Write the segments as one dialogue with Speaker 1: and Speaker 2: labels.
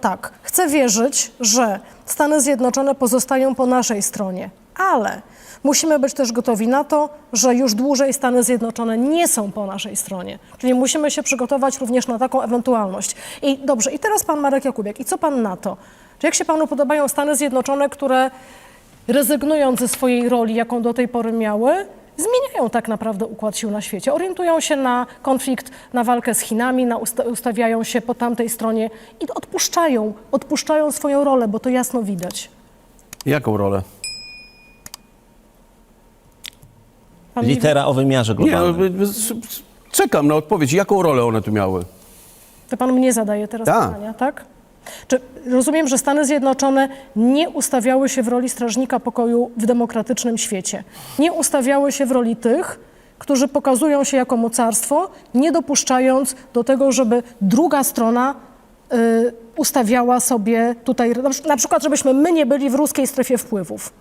Speaker 1: Tak, chcę wierzyć, że Stany Zjednoczone pozostają po naszej stronie, ale musimy być też gotowi na to, że już dłużej Stany Zjednoczone nie są po naszej stronie. Czyli musimy się przygotować również na taką ewentualność. I dobrze, i teraz pan Marek Jakubiak, i co pan na to? Czy jak się panu podobają Stany Zjednoczone, które rezygnując ze swojej roli, jaką do tej pory miały, zmieniają tak naprawdę układ sił na świecie. Orientują się na konflikt, na walkę z Chinami, na usta- ustawiają się po tamtej stronie i odpuszczają, odpuszczają swoją rolę, bo to jasno widać.
Speaker 2: Jaką rolę?
Speaker 1: Pan nie
Speaker 3: Litera o wymiarze
Speaker 2: Nie, no,
Speaker 3: globalnym.
Speaker 2: s- czekam na odpowiedź. Jaką rolę one tu miały?
Speaker 1: To pan mnie zadaje teraz
Speaker 2: Tak.
Speaker 1: pytania, tak? Czy rozumiem, że Stany Zjednoczone nie ustawiały się w roli strażnika pokoju w demokratycznym świecie? Nie ustawiały się w roli tych, którzy pokazują się jako mocarstwo, nie dopuszczając do tego, żeby druga strona y, ustawiała sobie tutaj, na przy- na przykład, żebyśmy my nie byli w ruskiej strefie wpływów.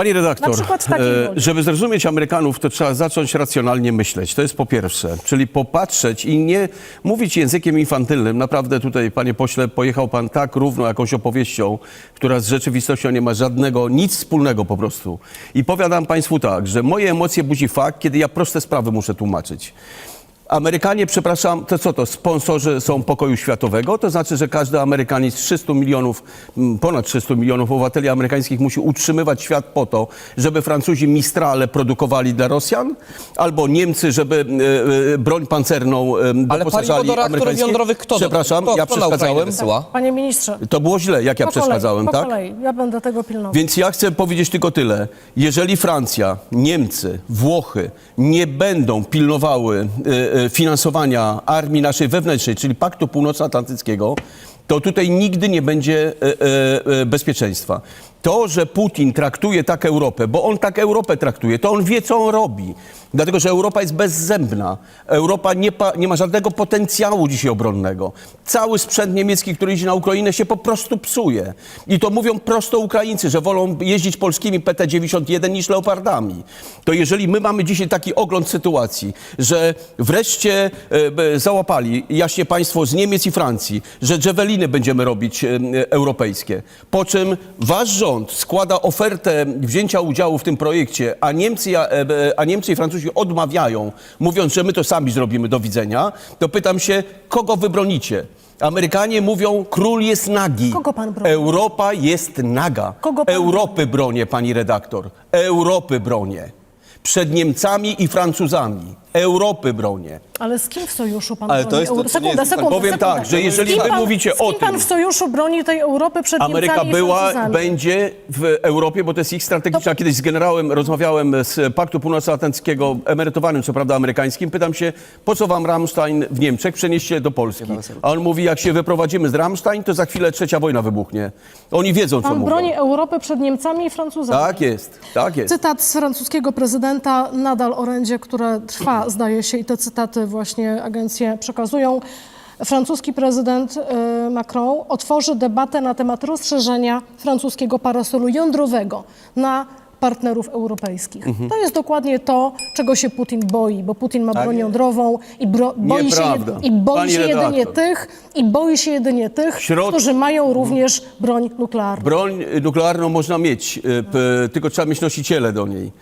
Speaker 2: Pani redaktor,
Speaker 1: Na przykład w takiej
Speaker 2: e, żeby zrozumieć Amerykanów, to trzeba zacząć racjonalnie myśleć. To jest po pierwsze. Czyli popatrzeć i nie mówić językiem infantylnym. Naprawdę tutaj, panie pośle, pojechał pan tak równo jakąś opowieścią, która z rzeczywistością nie ma żadnego, nic wspólnego po prostu. I powiadam państwu tak, że moje emocje budzi fakt, kiedy ja proste sprawy muszę tłumaczyć. Amerykanie, przepraszam, to co to, sponsorzy są pokoju światowego? To znaczy, że każdy Amerykanin z 300 milionów, mm, ponad 300 milionów obywateli amerykańskich musi utrzymywać świat po to, żeby Francuzi Mistrale produkowali dla Rosjan? Albo Niemcy, żeby e, e, broń pancerną e,
Speaker 4: Ale paliwo
Speaker 2: doposażali
Speaker 4: do reaktorów
Speaker 2: amerykańskie?
Speaker 4: jądrowych kto?
Speaker 2: Przepraszam,
Speaker 4: kto,
Speaker 2: ja
Speaker 4: kto na Ukrainę
Speaker 2: przeszkadzałem.
Speaker 4: wysyła?
Speaker 1: Panie ministrze,
Speaker 2: To było źle, jak ja
Speaker 1: po
Speaker 2: przeszkadzałem,
Speaker 1: kolei,
Speaker 2: tak?
Speaker 1: Kolei, ja będę tego pilnował.
Speaker 2: Więc ja chcę powiedzieć tylko tyle. Jeżeli Francja, Niemcy, Włochy nie będą pilnowały e, finansowania armii naszej wewnętrznej, czyli Paktu Północnoatlantyckiego, to tutaj nigdy nie będzie e, e, e, bezpieczeństwa. To, że Putin traktuje tak Europę, bo on tak Europę traktuje, to on wie, co on robi. Dlatego, że Europa jest bezzębna. Europa nie, nie ma żadnego potencjału dzisiaj obronnego. Cały sprzęt niemiecki, który idzie na Ukrainę, się po prostu psuje. I to mówią prosto Ukraińcy, że wolą jeździć polskimi PT-91 niż Leopardami. To jeżeli my mamy dzisiaj taki ogląd sytuacji, że wreszcie e, e, załapali, jaśnie państwo z Niemiec i Francji, że dżeweliny będziemy robić e, e, europejskie, po czym wasz rząd składa ofertę wzięcia udziału w tym projekcie, a Niemcy, a, e, a Niemcy i Francuzi odmawiają, mówiąc, że my to sami zrobimy, do widzenia, to pytam się, kogo wy bronicie? Amerykanie mówią, król jest nagi.
Speaker 1: Kogo pan broni?
Speaker 2: Europa jest naga.
Speaker 1: Kogo pan
Speaker 2: Europy bronię, pani redaktor. Europy bronię. Przed Niemcami i Francuzami. Europy bronię.
Speaker 1: Ale z kim w sojuszu pan
Speaker 4: Ale to
Speaker 1: broni
Speaker 4: jest to,
Speaker 1: Euro- Sekunda,
Speaker 4: jest-
Speaker 1: sekunda,
Speaker 2: Powiem
Speaker 1: sekunda.
Speaker 2: tak, że jeżeli
Speaker 1: Z kim
Speaker 2: wy
Speaker 1: pan-
Speaker 2: mówicie
Speaker 1: z
Speaker 2: o
Speaker 1: kim pan
Speaker 2: tym-
Speaker 1: w sojuszu broni tej Europy przed
Speaker 2: Ameryka
Speaker 1: Niemcami i
Speaker 2: była,
Speaker 1: Francuzami?
Speaker 2: będzie w Europie, bo to jest ich strategiczna. Kiedyś z generałem rozmawiałem z Paktu Północnoatlantyckiego, emerytowanym co prawda amerykańskim. Pytam się, po co wam Rammstein w Niemczech? Przenieście do Polski. A on mówi, jak się wyprowadzimy z Rammstein, to za chwilę trzecia wojna wybuchnie. Oni wiedzą, co
Speaker 1: Pan
Speaker 2: mówią.
Speaker 1: broni Europy przed Niemcami i Francuzami.
Speaker 2: Tak jest, tak jest.
Speaker 1: Cytat z francuskiego prezydenta nadal orędzie, które trwa, zdaje się, i te cytaty właśnie agencje przekazują. Francuski prezydent y, Macron otworzy debatę na temat rozszerzenia francuskiego parasolu jądrowego na partnerów europejskich.
Speaker 2: Mhm.
Speaker 1: To jest dokładnie to, czego się Putin boi, bo Putin ma broń jądrową i, bro, boi, się, jed, i boi się jedynie tych, i boi się jedynie tych,
Speaker 2: Środ-
Speaker 1: którzy mają również broń nuklearną.
Speaker 2: Broń nuklearną można mieć, y, p- tylko trzeba mieć nosiciele do niej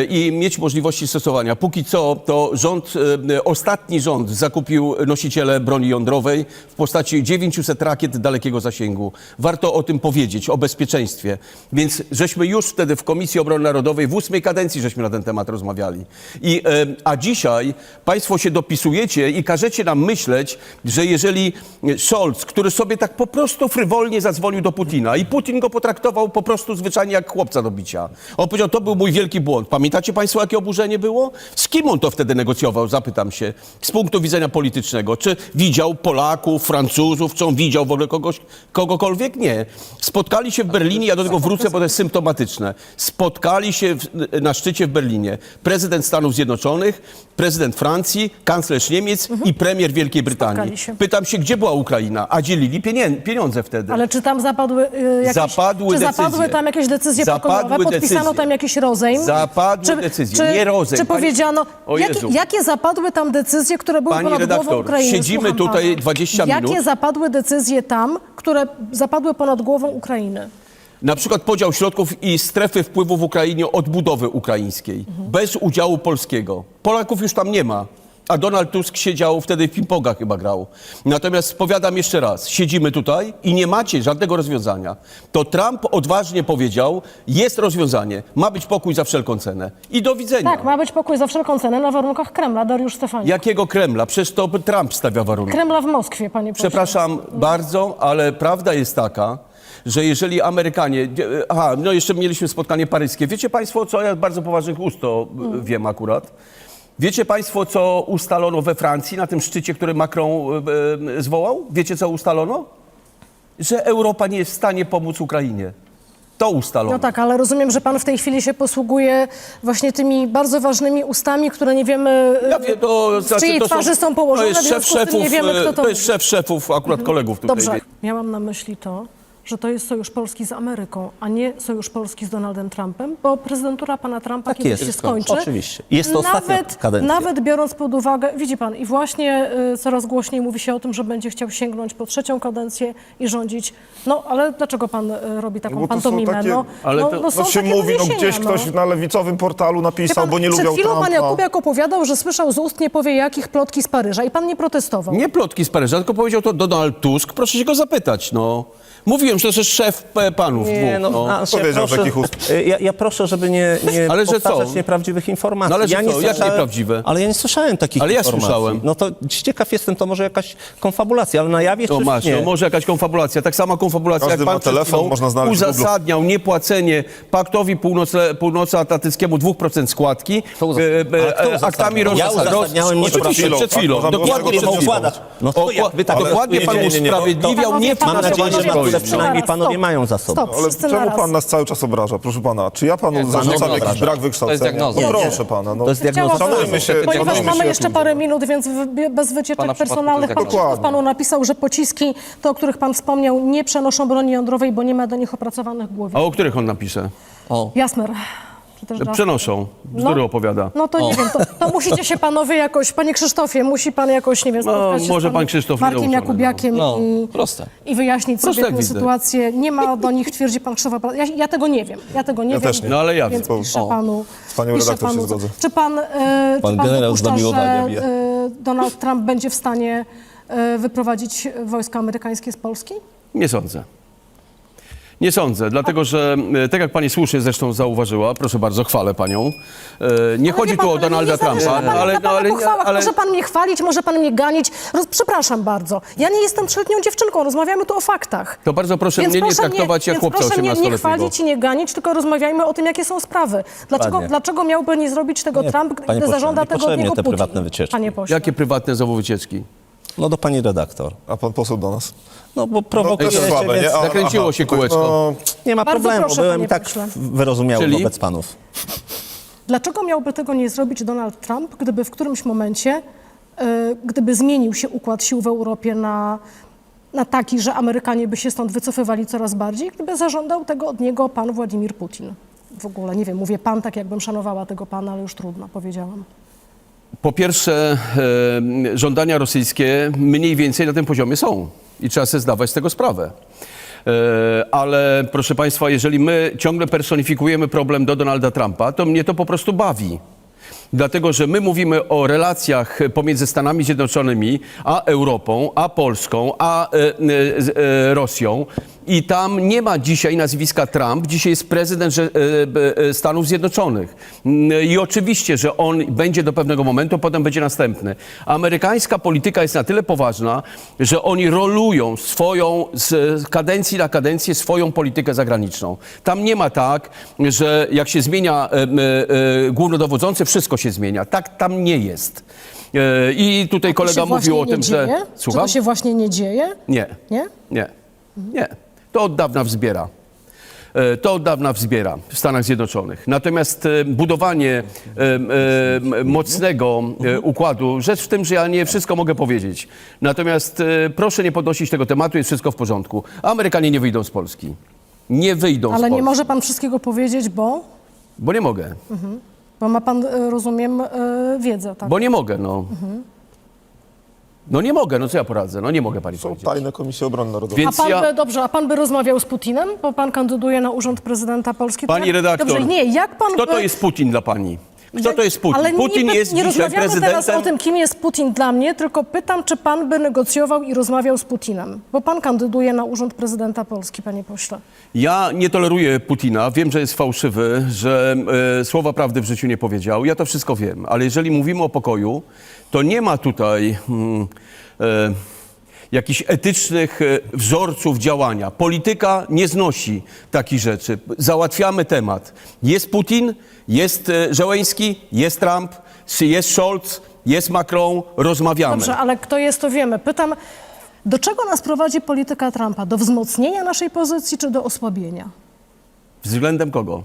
Speaker 2: y, i mieć możliwości stosowania. Póki co to rząd, y, ostatni rząd zakupił nosiciele broni jądrowej w postaci 900 rakiet dalekiego zasięgu. Warto o tym powiedzieć, o bezpieczeństwie. Więc żeśmy już wtedy w Komisji Obrony Narodowej w ósmej kadencji żeśmy na ten temat rozmawiali. I, y, a dzisiaj państwo się dopisujecie i każecie nam myśleć, że jeżeli Scholz, który sobie tak po prostu frywolnie zadzwonił do Putina i Putin go potraktował po prostu zwyczajnie jak chłopca do bicia. On powiedział, to był mój wielki błąd. Pamiętacie państwo, jakie oburzenie było? Z kim on to wtedy negocjował, zapytam się, z punktu widzenia politycznego. Czy widział Polaków, Francuzów, czy on widział w ogóle kogoś, kogokolwiek? Nie. Spotkali się w Berlinie, ja do tego wrócę, bo to jest symptomatyczne. Spo spotkali się w, na szczycie w Berlinie prezydent Stanów Zjednoczonych, prezydent Francji, kanclerz Niemiec i premier Wielkiej Brytanii.
Speaker 1: Mhm. Się.
Speaker 2: Pytam się, gdzie była Ukraina? A dzielili pieniądze wtedy.
Speaker 1: Ale czy tam zapadły y, jakieś,
Speaker 2: Zapadły
Speaker 1: czy zapadły
Speaker 2: decyzje.
Speaker 1: tam jakieś decyzje
Speaker 2: Zapadły
Speaker 1: pokojowe? Podpisano
Speaker 2: decyzje.
Speaker 1: tam jakiś rozejm?
Speaker 2: Zapadły
Speaker 1: czy,
Speaker 2: decyzje,
Speaker 1: czy,
Speaker 2: nie rozejm.
Speaker 1: Czy
Speaker 2: Pani-
Speaker 1: powiedziano, jakie, zapadły tam decyzje, które były
Speaker 2: Pani
Speaker 1: ponad głową Ukrainy?
Speaker 2: siedzimy tutaj
Speaker 1: pana.
Speaker 2: 20 minut.
Speaker 1: Jakie zapadły decyzje tam, które zapadły ponad głową Ukrainy?
Speaker 2: Na przykład podział środków i strefy wpływu w Ukrainie odbudowy ukraińskiej, bez udziału polskiego. Polaków już tam nie ma. A Donald Tusk siedział wtedy w ping-ponga chyba grał. Natomiast powiadam jeszcze raz, siedzimy tutaj i nie macie żadnego rozwiązania. To Trump odważnie powiedział, jest rozwiązanie, ma być pokój za wszelką cenę. I do widzenia.
Speaker 1: Tak, ma być pokój za wszelką cenę na warunkach Kremla, Dariusz Stefani.
Speaker 2: Jakiego Kremla? Przecież to Trump stawia warunki.
Speaker 1: Kremla w Moskwie, panie pośle.
Speaker 2: Przepraszam bardzo, ale prawda jest taka, że jeżeli Amerykanie. Aha, no jeszcze mieliśmy spotkanie paryskie. Wiecie Państwo, co ja z bardzo poważnych ust to y, wiem akurat. Wiecie Państwo, co ustalono we Francji na tym szczycie, który Macron y, y, zwołał? Wiecie, co ustalono? Że Europa nie jest w stanie pomóc Ukrainie. To ustalono.
Speaker 1: No tak, ale rozumiem, że pan w tej chwili się posługuje właśnie tymi bardzo ważnymi ustami, które nie wiemy,
Speaker 2: Ja wiem, to, znaczy,
Speaker 1: czyjej
Speaker 2: to
Speaker 1: twarzy są położone,
Speaker 2: To jest szef
Speaker 1: tym nie
Speaker 2: szefów,
Speaker 1: wiemy, kto to
Speaker 2: to jest szef szefów akurat kolegów tutaj.
Speaker 1: Dobrze, miałam na myśli to, że to jest sojusz Polski z Ameryką, a nie sojusz Polski z Donaldem Trumpem, bo prezydentura pana Trumpa
Speaker 3: Tak
Speaker 1: kiedyś
Speaker 3: jest.
Speaker 1: się skończy.
Speaker 3: Oczywiście. Jest to ostatnia
Speaker 1: nawet,
Speaker 3: kadencja.
Speaker 1: Nawet biorąc pod uwagę, widzi pan, i właśnie y, coraz głośniej mówi się o tym, że będzie chciał sięgnąć po trzecią kadencję i rządzić. No, ale dlaczego pan y, robi taką
Speaker 4: No są
Speaker 1: pantomimę?
Speaker 4: takie-
Speaker 1: no,
Speaker 2: Ale
Speaker 1: no,
Speaker 2: to-
Speaker 1: no, są
Speaker 4: No się
Speaker 1: takie
Speaker 4: mówi, no gdzieś ktoś na lewicowym portalu napisał,
Speaker 1: pan,
Speaker 4: bo nie
Speaker 1: przed
Speaker 4: lubią
Speaker 1: chwilą pan
Speaker 4: Trumpa.
Speaker 1: Jakubiak opowiadał, że słyszał z ust nie powie jakich plotki z Paryża i pan nie protestował.
Speaker 2: Nie plotki z Paryża, tylko powiedział to Donald Tusk. Proszę się go zapytać, no. Mówiłem, że to jest szef e, panów
Speaker 3: Nie,
Speaker 2: dwóch,
Speaker 3: no,
Speaker 2: no.
Speaker 3: a, się
Speaker 4: Powiedział
Speaker 3: proszę,
Speaker 4: takich ust.
Speaker 3: y, Ja, ja proszę, żeby nie, nie
Speaker 2: Ale że
Speaker 3: powtarzać
Speaker 2: co?
Speaker 3: nieprawdziwych informacji.
Speaker 2: No ale że
Speaker 3: ja
Speaker 2: co? Jakie
Speaker 3: słyszałem-
Speaker 2: nieprawdziwe?
Speaker 3: Ale ja nie słyszałem takich
Speaker 2: Ale ja
Speaker 3: informacji.
Speaker 2: słyszałem.
Speaker 3: No to ciekaw jestem, to może jakaś konfabulacja, ale na jawie
Speaker 2: To
Speaker 3: czy
Speaker 2: masz,
Speaker 3: nie?
Speaker 2: no może jakaś konfabulacja, tak sama konfabulacja
Speaker 4: Każdy
Speaker 2: jak pan przed
Speaker 4: telefon,
Speaker 2: chwilą
Speaker 4: można znaleźć w Google.
Speaker 2: uzasadniał niepłacenie paktowi północ- północnoatlantyckiemu 2% składki
Speaker 3: Kto uzasadniał?
Speaker 2: e, e,
Speaker 3: kto
Speaker 2: aktami roz...
Speaker 3: Ja
Speaker 2: roz-
Speaker 3: uzasadniałem
Speaker 2: Oczywiście,
Speaker 3: niepłacenie.
Speaker 2: przed chwilą,
Speaker 4: Można było
Speaker 2: dokładnie
Speaker 4: tego
Speaker 2: przed
Speaker 4: nie
Speaker 2: chwilą.
Speaker 3: układać. No to jak tak
Speaker 2: Dokładnie pan
Speaker 3: nie, nie, nie,
Speaker 2: usprawiedliwiał
Speaker 1: Panowie,
Speaker 2: nie
Speaker 3: Mam nadzieję, że
Speaker 1: stop,
Speaker 3: przynajmniej
Speaker 1: stop.
Speaker 3: panowie mają za sobą.
Speaker 1: Stop,
Speaker 4: Ale
Speaker 1: wszyscy
Speaker 4: czemu
Speaker 1: naraz.
Speaker 4: pan nas cały czas obraża, proszę pana? Czy ja panu zarzucam jakiś brak wykształcenia?
Speaker 5: diagnoza.
Speaker 4: No
Speaker 1: Nie, nie.
Speaker 4: proszę pana, no.
Speaker 3: To jest diagnoza.
Speaker 1: Chciałabym-
Speaker 4: Szanujmy się,
Speaker 1: Ponieważ
Speaker 4: szanujmy
Speaker 1: mamy
Speaker 4: się
Speaker 1: jeszcze parę minut, więc bez wycieczek
Speaker 5: przypadku
Speaker 1: personalnych
Speaker 5: to
Speaker 1: pan
Speaker 5: jest
Speaker 1: Krzysztof panu napisał, że pociski, te o których pan wspomniał, nie przenoszą broni jądrowej, bo nie ma do nich opracowanych
Speaker 2: A
Speaker 1: głowic.
Speaker 2: o których on napisze?
Speaker 5: O,
Speaker 1: Jasmer. Czy też Jasper?
Speaker 2: Przenoszą. Bzdury opowiada.
Speaker 1: No to nie wiem, to, to musicie się panowie jakoś, panie Krzysztofie, musi pan jakoś, nie wiem,
Speaker 2: No,
Speaker 1: spotkać się z
Speaker 2: może
Speaker 1: panem
Speaker 2: pan Krzysztof
Speaker 1: Markiem
Speaker 2: nieuczony,
Speaker 1: Jakubiakiem
Speaker 5: no,
Speaker 1: i,
Speaker 5: proste.
Speaker 1: i wyjaśnić
Speaker 2: Proste
Speaker 1: sobie
Speaker 2: jak
Speaker 1: tę
Speaker 2: widzę.
Speaker 1: sytuację. Nie ma do nich, twierdzi pan Krzysztof. Ja, ja tego nie wiem, ja tego nie
Speaker 4: Ja
Speaker 1: wiem.
Speaker 4: też nie.
Speaker 2: No, ale ja
Speaker 1: Więc
Speaker 2: wiem.
Speaker 1: piszę
Speaker 5: O.
Speaker 1: panu.
Speaker 4: Z panią
Speaker 1: piszę
Speaker 4: redaktor się
Speaker 1: panu,
Speaker 4: zgodzę.
Speaker 1: Czy pan, e,
Speaker 3: Pan
Speaker 1: czy pan
Speaker 3: generał z
Speaker 1: dopuszcza, że
Speaker 3: wie.
Speaker 1: e, Donald Trump będzie w stanie e, wyprowadzić wojska amerykańskie z Polski?
Speaker 2: Nie sądzę. Nie sądzę, dlatego że, e, tak jak pani słusznie zresztą zauważyła, proszę bardzo, chwalę panią, e, nie chodzi tu o
Speaker 1: ale
Speaker 2: Donalda Trumpa, ale, no, ale,
Speaker 1: pochwałach.
Speaker 2: ale
Speaker 1: Może pan mnie chwalić, może pan mnie ganić. Roz, przepraszam bardzo. Ja nie jestem trzyletnią dziewczynką, rozmawiamy tu o faktach.
Speaker 2: to bardzo proszę
Speaker 1: Więc
Speaker 2: mnie nie
Speaker 1: proszę
Speaker 2: traktować jak
Speaker 1: więc
Speaker 2: chłopca
Speaker 1: proszę nie, nie
Speaker 2: 18-letniego.
Speaker 1: chwalić i nie ganić, tylko rozmawiajmy o tym, jakie są sprawy. Dlaczego,
Speaker 3: Dokładnie.
Speaker 1: dlaczego miałby nie zrobić tego
Speaker 3: Nie,
Speaker 1: Trump,
Speaker 3: panie
Speaker 1: gdy
Speaker 3: pośle,
Speaker 1: zażąda tego od
Speaker 3: niepotrzebnie
Speaker 1: niego
Speaker 3: te
Speaker 1: Putin?
Speaker 3: prywatne wycieczki.
Speaker 1: Panie pośle.
Speaker 2: Jakie prywatne znowu wycieczki?
Speaker 3: No do pani redaktor.
Speaker 4: A pan poseł do nas.
Speaker 3: No bo
Speaker 4: No
Speaker 3: prowokujecie,
Speaker 4: też słabe,
Speaker 3: więc
Speaker 4: nie? A-
Speaker 2: Zakręciło się
Speaker 4: to-
Speaker 2: kółeczko.
Speaker 4: no,
Speaker 3: nie ma
Speaker 1: Bardzo
Speaker 3: problemu.
Speaker 1: proszę,
Speaker 3: Byłem
Speaker 1: panie
Speaker 3: i tak
Speaker 1: pośle.
Speaker 3: wyrozumiały
Speaker 2: Czyli?
Speaker 3: wobec panów.
Speaker 1: Dlaczego miałby tego nie zrobić Donald Trump, gdyby w którymś momencie, e, gdyby zmienił się układ sił w Europie na, na taki, że Amerykanie by się stąd wycofywali coraz bardziej, gdyby zażądał tego od niego pan Władimir Putin? W ogóle, nie wiem, mówię pan tak, jakbym szanowała tego pana, ale już trudno, powiedziałam.
Speaker 2: Po pierwsze, e, żądania rosyjskie mniej więcej na tym poziomie są i trzeba sobie zdawać z tego sprawę. E, ale proszę Państwa, jeżeli my ciągle personifikujemy problem do Donalda Trumpa, to mnie to po prostu bawi. Dlatego, że my mówimy o relacjach pomiędzy Stanami Zjednoczonymi, a Europą, a Polską, a e, e, e, Rosją. I tam nie ma dzisiaj nazwiska Trump, dzisiaj jest prezydent e, e, Stanów Zjednoczonych. I oczywiście, że on będzie do pewnego momentu, potem będzie następny. Amerykańska polityka jest na tyle poważna, że oni rolują swoją, z kadencji na kadencję swoją politykę zagraniczną. Tam nie ma tak, że jak się zmienia głównodowodzący, wszystko się zmienia. Tak tam nie jest. E, I tutaj kolega mówił o tym, że...
Speaker 1: Czy to się właśnie nie dzieje?
Speaker 2: Nie.
Speaker 1: Nie?
Speaker 2: Nie. Nie. To od dawna wzbiera. E, To od dawna wzbiera w Stanach Zjednoczonych. Natomiast e, budowanie e, e, mocnego e, układu, rzecz w tym, że ja nie wszystko mogę powiedzieć. Natomiast e, proszę nie podnosić tego tematu, jest wszystko w porządku. Amerykanie nie wyjdą z Polski. Nie wyjdą z
Speaker 1: Ale
Speaker 2: Polski.
Speaker 1: nie może pan wszystkiego powiedzieć, bo,
Speaker 2: Bo nie mogę.
Speaker 1: Bo ma pan, e, rozumiem, e, wiedzę, tak?
Speaker 2: Bo nie mogę, no. No nie mogę, no co ja poradzę? No nie mogę pani
Speaker 4: Są
Speaker 2: powiedzieć.
Speaker 4: tajne Komisje Obrony Narodowej.
Speaker 2: Więc
Speaker 1: A pan
Speaker 2: ja...
Speaker 1: by, dobrze, a pan by rozmawiał z Putinem, bo pan kandyduje na urząd prezydenta Polski?
Speaker 2: Pani
Speaker 1: jak-
Speaker 2: redaktor,
Speaker 1: Dobrze, nie, jak pan
Speaker 2: Kto
Speaker 1: by...
Speaker 2: to jest Putin dla pani? Kto to jest Putin?
Speaker 1: Ale
Speaker 2: Putin
Speaker 1: nie,
Speaker 2: jest
Speaker 1: nie
Speaker 2: dzisiaj
Speaker 1: rozmawiamy
Speaker 2: prezydentem...
Speaker 1: teraz o tym, kim jest Putin dla mnie, tylko pytam, czy pan by negocjował i rozmawiał z Putinem? Bo pan kandyduje na urząd prezydenta Polski, panie pośle.
Speaker 2: Ja nie toleruję Putina. Wiem, że jest fałszywy, że e, słowa prawdy w życiu nie powiedział. Ja to wszystko wiem. Ale jeżeli mówimy o pokoju, to nie ma tutaj mm, e, jakichś etycznych e, wzorców działania. Polityka nie znosi takich rzeczy. Załatwiamy temat. Jest Putin, jest e, Żeleński, jest Trump, jest Scholz, jest Macron. Rozmawiamy.
Speaker 1: Dobrze, ale kto jest, to wiemy. Pytam, do czego nas prowadzi polityka Trumpa? Do wzmocnienia naszej pozycji, czy do osłabienia?
Speaker 2: Względem kogo?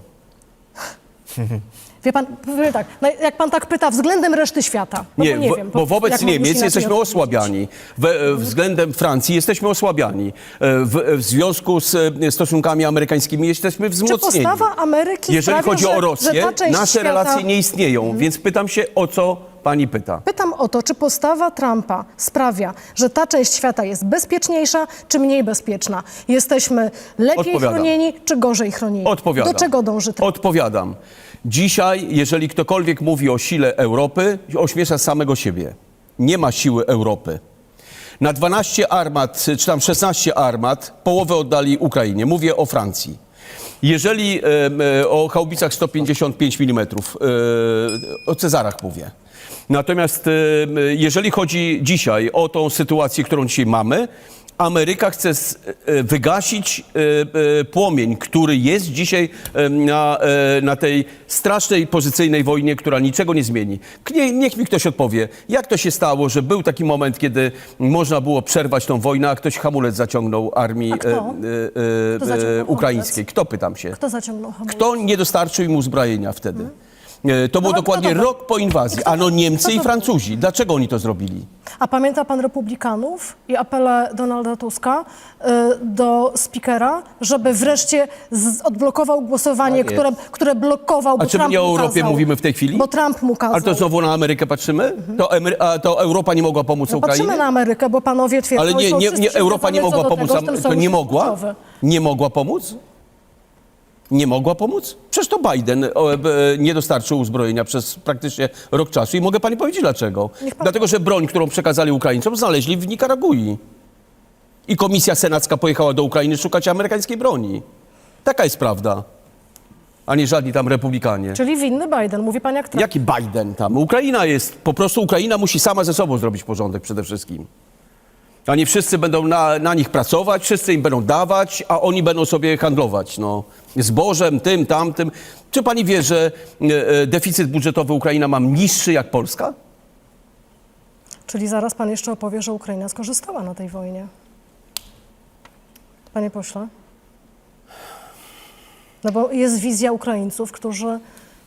Speaker 1: Wie pan, powiem tak, no jak pan tak pyta względem reszty świata, no
Speaker 2: Nie,
Speaker 1: bo nie
Speaker 2: wo-
Speaker 1: wiem.
Speaker 2: bo wobec Niemiec jesteśmy osłabiani. We, e, względem Francji jesteśmy osłabiani. E, W, w związku z e, stosunkami amerykańskimi jesteśmy
Speaker 1: Czy
Speaker 2: wzmocnieni.
Speaker 1: postawa Ameryki
Speaker 2: Jeżeli chodzi
Speaker 1: że,
Speaker 2: o Rosję, nasze
Speaker 1: świata...
Speaker 2: relacje nie istnieją, więc pytam się, o co pani pyta.
Speaker 1: Pytam o to, czy postawa Trumpa sprawia, że ta część świata jest bezpieczniejsza, czy mniej bezpieczna? Jesteśmy lepiej
Speaker 2: Odpowiadam.
Speaker 1: chronieni, czy gorzej chronieni?
Speaker 2: Odpowiadam.
Speaker 1: Do czego dąży Trump?
Speaker 2: Odpowiadam. Dzisiaj, jeżeli ktokolwiek mówi o sile Europy, ośmiesza samego siebie. Nie ma siły Europy. Na 12 armat, czy tam 16 armat, połowę oddali Ukrainie. Mówię o Francji. Jeżeli e, o haubicach 155 mm, e, o Cezarach mówię. Natomiast em, jeżeli chodzi dzisiaj o tą sytuację, którą dzisiaj mamy, Ameryka chce e, wygasić płomień, który jest dzisiaj na, na tej strasznej pozycyjnej wojnie, która niczego nie zmieni. Nie, niech mi ktoś odpowie, jak to się stało, że był taki moment, kiedy można było przerwać tą wojnę, a ktoś hamulec zaciągnął armii
Speaker 1: kto?
Speaker 2: e, e,
Speaker 1: Kto zaciągnął
Speaker 2: ukraińskiej. Kto pytam się?
Speaker 1: Kto zaciągnął hamulec?
Speaker 2: Kto nie dostarczył im uzbrojenia wtedy? E, To było
Speaker 1: No,
Speaker 2: dokładnie
Speaker 1: no dobra.
Speaker 2: rok po inwazji. Ano Niemcy i Francuzi. Dlaczego oni to zrobili?
Speaker 1: A pamięta pan republikanów i apele Donalda Tuska y, do speakera, żeby wreszcie z, odblokował głosowanie, które, które blokował, bo
Speaker 2: A czy my
Speaker 1: Trump
Speaker 2: nie o
Speaker 1: mu
Speaker 2: Europie
Speaker 1: kazał.
Speaker 2: mówimy w tej chwili?
Speaker 1: Bo Trump mu kazał.
Speaker 2: Ale to znowu na Amerykę patrzymy? To, Emery- a to Europa nie mogła pomóc
Speaker 1: No, patrzymy
Speaker 2: Ukrainie?
Speaker 1: na Amerykę, bo panowie twierdzą,
Speaker 2: Ale nie,
Speaker 1: są
Speaker 2: nie,
Speaker 1: wszyscy
Speaker 2: nie, Europa nie mogła
Speaker 1: co do
Speaker 2: pomóc.
Speaker 1: tego, że
Speaker 2: To
Speaker 1: sojusz
Speaker 2: nie mogła?
Speaker 1: kluczowy.
Speaker 2: Nie mogła pomóc? Nie mogła pomóc? Przecież to Biden o, e, nie dostarczył uzbrojenia przez praktycznie rok czasu i mogę pani powiedzieć dlaczego. Dlatego, że broń, którą przekazali Ukraińcom, znaleźli w Nikaragui. I komisja senacka pojechała do Ukrainy szukać amerykańskiej broni. Taka jest prawda. A nie żadni tam republikanie.
Speaker 1: Czyli winny Biden, mówi pan jak Trump.
Speaker 2: Jaki Biden tam? Ukraina jest, po prostu Ukraina musi sama ze sobą zrobić porządek przede wszystkim. A nie wszyscy będą na, na nich pracować, wszyscy im będą dawać, a oni będą sobie handlować, no. Zbożem, tym, tamtym. Czy pani wie, że e, e, deficyt budżetowy Ukraina ma niższy jak Polska?
Speaker 1: Czyli zaraz pan jeszcze opowie, że Ukraina skorzystała na tej wojnie. Panie pośle? No bo jest wizja Ukraińców, którzy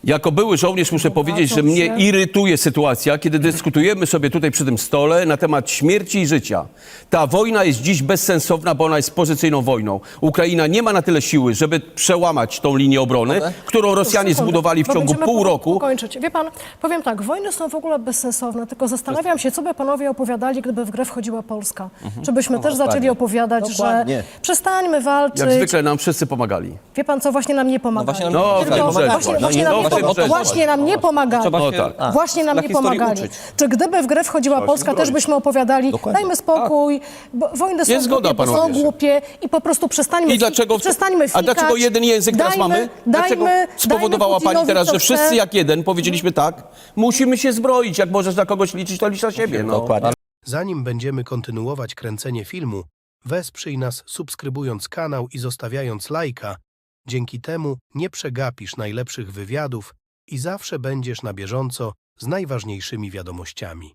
Speaker 2: Jako były żołnierz muszę powiedzieć, że mnie irytuje sytuacja, kiedy dyskutujemy sobie tutaj przy tym stole na temat śmierci i życia. Ta wojna jest dziś bezsensowna, bo ona jest pozycyjną wojną. Ukraina nie ma na tyle siły, żeby przełamać tą linię obrony, którą Rosjanie
Speaker 1: Sekundę,
Speaker 2: zbudowali w
Speaker 1: bo
Speaker 2: ciągu
Speaker 1: będziemy
Speaker 2: pół roku.
Speaker 1: Wie pan, powiem tak, wojny są w ogóle bezsensowne, tylko zastanawiam się, co by panowie opowiadali, gdyby w grę wchodziła Polska. Czy byśmy też zaczęli opowiadać,
Speaker 3: Dokładnie.
Speaker 1: że przestańmy walczyć.
Speaker 2: Jak zwykle nam wszyscy pomagali.
Speaker 1: Wie pan co, właśnie nam nie pomagali.
Speaker 3: właśnie nam
Speaker 2: No,
Speaker 1: Tylko
Speaker 2: w tym rzecz
Speaker 1: właśnie,
Speaker 2: No,
Speaker 1: nam nie pom-
Speaker 2: rzecz
Speaker 1: właśnie nam nie pomagali.
Speaker 3: Trzeba
Speaker 2: No
Speaker 3: się
Speaker 2: tak.
Speaker 1: Właśnie nam
Speaker 3: dla
Speaker 1: nie
Speaker 3: historii
Speaker 1: pomagali.
Speaker 3: uczyć.
Speaker 1: Czy gdyby w grę wchodziła Polska, też byśmy opowiadali,
Speaker 3: Dokładnie.
Speaker 1: dajmy spokój, bo wojny są
Speaker 2: Jest zgoda,
Speaker 1: głupie, bo są
Speaker 2: panowie.
Speaker 1: głupie i po prostu przestańmy
Speaker 2: I dlaczego,
Speaker 1: przestańmy
Speaker 2: a
Speaker 1: fikać.
Speaker 2: dlaczego jeden język teraz
Speaker 1: dajmy,
Speaker 2: mamy? Dlaczego
Speaker 1: dajmy,
Speaker 2: spowodowała
Speaker 1: dajmy
Speaker 2: pani
Speaker 1: Putinowi,
Speaker 2: teraz,
Speaker 1: co
Speaker 2: że wszyscy
Speaker 1: chce.
Speaker 2: jak jeden powiedzieliśmy tak? Musimy się zbroić. Jak możesz na kogoś liczyć, to licz na siebie. No.
Speaker 3: Dokładnie.
Speaker 5: Zanim będziemy kontynuować kręcenie filmu, wesprzyj nas subskrybując kanał i zostawiając lajka. Dzięki temu nie przegapisz najlepszych wywiadów i zawsze będziesz na bieżąco z najważniejszymi wiadomościami.